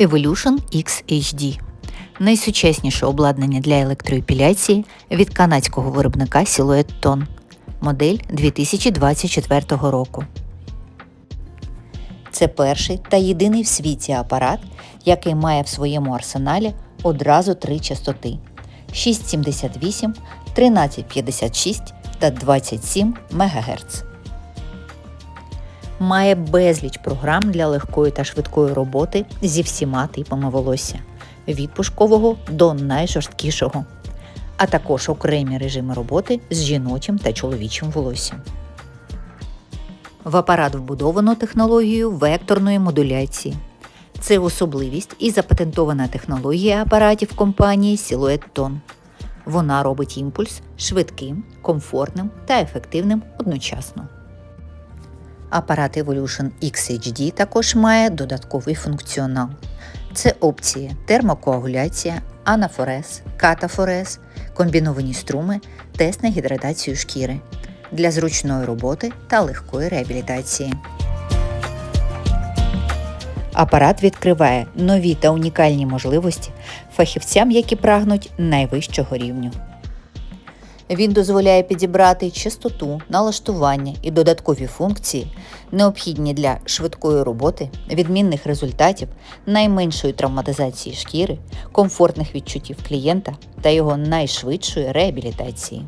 Evolution X HD найсучасніше обладнання для електроепіляції від канадського виробника Silhouette Tone. Модель 2024 року. Це перший та єдиний в світі апарат, який має в своєму арсеналі одразу три частоти: 678, 1356 та 27 МГц. Має безліч програм для легкої та швидкої роботи зі всіма типами волосся від пушкового до найжорсткішого, а також окремі режими роботи з жіночим та чоловічим волоссям. В апарат вбудовано технологію векторної модуляції. Це особливість і запатентована технологія апаратів компанії Silhouette Tone. Вона робить імпульс швидким, комфортним та ефективним одночасно. Апарат Evolution XHD також має додатковий функціонал. Це опції термокоагуляція, анафорез, катафорез, комбіновані струми, тест на гідратацію шкіри для зручної роботи та легкої реабілітації. Апарат відкриває нові та унікальні можливості фахівцям, які прагнуть найвищого рівню. Він дозволяє підібрати частоту, налаштування і додаткові функції, необхідні для швидкої роботи, відмінних результатів, найменшої травматизації шкіри, комфортних відчуттів клієнта та його найшвидшої реабілітації.